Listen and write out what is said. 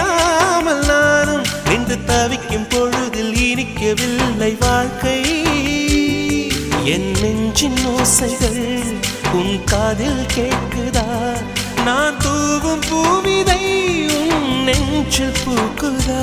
தெரியாமல் நானும் என்று தவிக்கும் பொழுதில் இனிக்கவில்லை வாழ்க்கை. என் நெஞ்சின் ஓசைகள் உன் காதில் கேட்குதா? நான் தூவும் பூவிதை உன் நெஞ்சில் பூக்குதா?